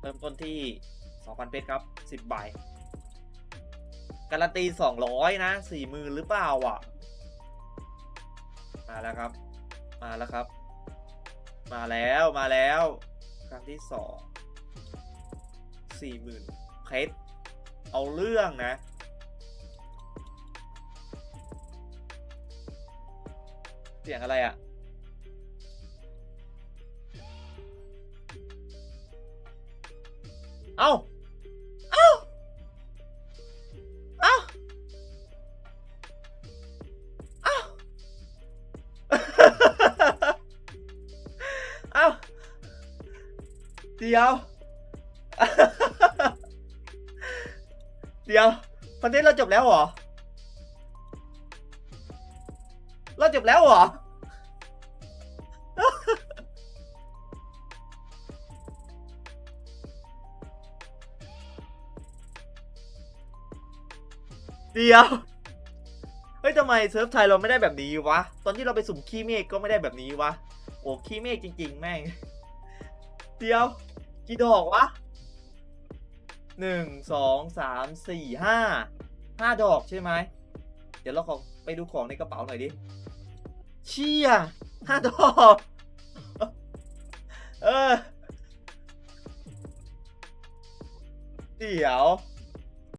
เริ่มต้นที่ 2,000 เพชรครับ 10 ใบ การันตี 200 นะ 4 มือหรือเปล่าอะ มาแล้วครับ มาแล้วครับ มาแล้วมาแล้ว ครั้งที่ 2 40,000 เพชร เอาเรื่องนะเสียงอะไรอะ เอ้า เอ้า เอ้า เอ้า เอ้า เดี๋ยว เดี๋ยวคอนเทนต์เราจบแล้วเหรอ เราจบแล้วเหรอ เดียว เฮ้ยทำไมเซิร์ฟไทยเราไม่ได้แบบนี้วะ ตอนที่เราไปสุ่มขี้เมฆก็ไม่ได้แบบนี้วะ โอ้ขี้เมฆจริง ๆ แม่ง เดียว กี่ดอกวะหนึ่งสองสามสี่ห้าห้าดอกใช่ไหม เดี๋ยวเราขอไปดูของในกระเป๋าหน่อยดิ เชี่ยห้าดอก เออ เดี๋ยว